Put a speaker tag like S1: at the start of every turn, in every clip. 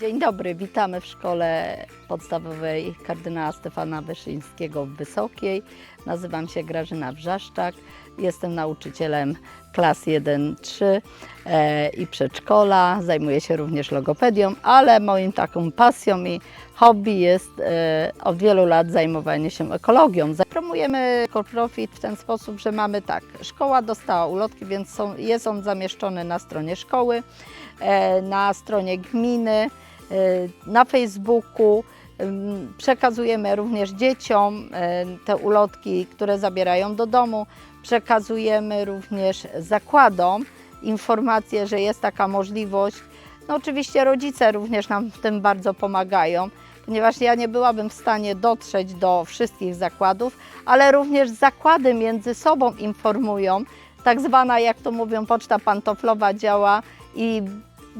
S1: Dzień dobry, witamy w szkole podstawowej kardynała Stefana Wyszyńskiego w Wysokiej. Nazywam się Grażyna Wrzaszczak, jestem nauczycielem klas 1-3 e, i przedszkola. Zajmuję się również logopedią, ale moim taką pasją i hobby jest e, od wielu lat zajmowanie się ekologią. Promujemy EcoProfit w ten sposób, że mamy tak, szkoła dostała ulotki, więc są, jest on zamieszczony na stronie szkoły, e, na stronie gminy, na Facebooku. Przekazujemy również dzieciom te ulotki, które zabierają do domu. Przekazujemy również zakładom informację, że jest taka możliwość. No oczywiście rodzice również nam w tym bardzo pomagają, ponieważ ja nie byłabym w stanie dotrzeć do wszystkich zakładów, ale również zakłady między sobą informują. Tak zwana, jak to mówią, poczta pantoflowa działa i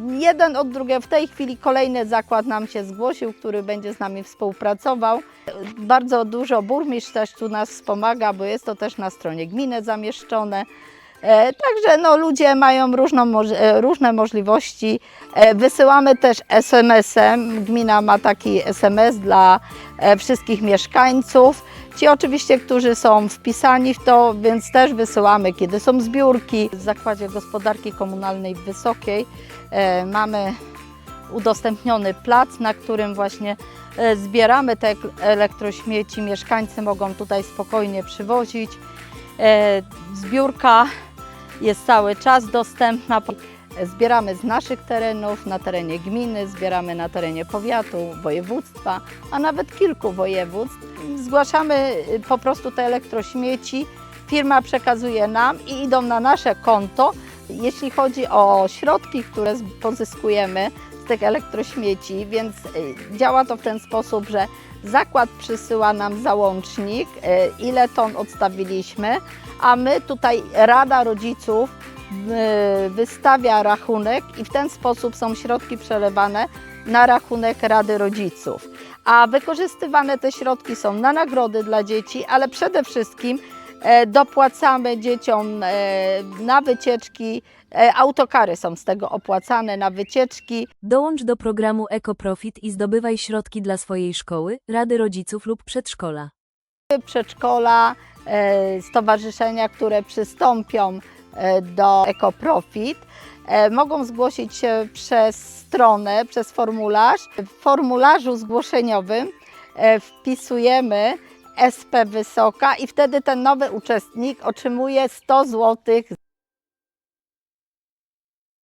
S1: jeden od drugiego. W tej chwili kolejny zakład nam się zgłosił, który będzie z nami współpracował. Bardzo dużo burmistrz też tu nas wspomaga, bo jest to też na stronie gminy zamieszczone. E, Także no, ludzie mają różną, e, różne możliwości. E, Wysyłamy też SMS-em. Gmina ma taki SMS dla wszystkich mieszkańców. Ci oczywiście, którzy są wpisani w to, więc też wysyłamy, kiedy są zbiórki. W Zakładzie Gospodarki Komunalnej Wysokiej e, mamy udostępniony plac, na którym właśnie e, zbieramy te ek- elektrośmieci. Mieszkańcy mogą tutaj spokojnie przywozić. E, Zbiórka jest cały czas dostępna. Zbieramy z naszych terenów, na terenie gminy, zbieramy na terenie powiatu, województwa, a nawet kilku województw. Zgłaszamy y, po prostu te elektrośmieci, firma przekazuje nam i idą na nasze konto. Jeśli chodzi o środki, które pozyskujemy z tych elektrośmieci, więc y, działa to w ten sposób, że zakład przysyła nam załącznik, y, ile ton odstawiliśmy, a my tutaj Rada Rodziców wystawia rachunek i w ten sposób są środki przelewane na rachunek Rady Rodziców. A wykorzystywane te środki są na nagrody dla dzieci, ale przede wszystkim e, dopłacamy dzieciom e, na wycieczki. E, Autokary są z tego opłacane na wycieczki.
S2: Dołącz do programu EcoProfit i zdobywaj środki dla swojej szkoły, rady rodziców lub przedszkola.
S1: przedszkola, stowarzyszenia, które przystąpią do EcoProfit, e, mogą zgłosić się przez stronę, przez formularz. W formularzu zgłoszeniowym e, wpisujemy SP Wysoka i wtedy ten nowy uczestnik otrzymuje 100 zł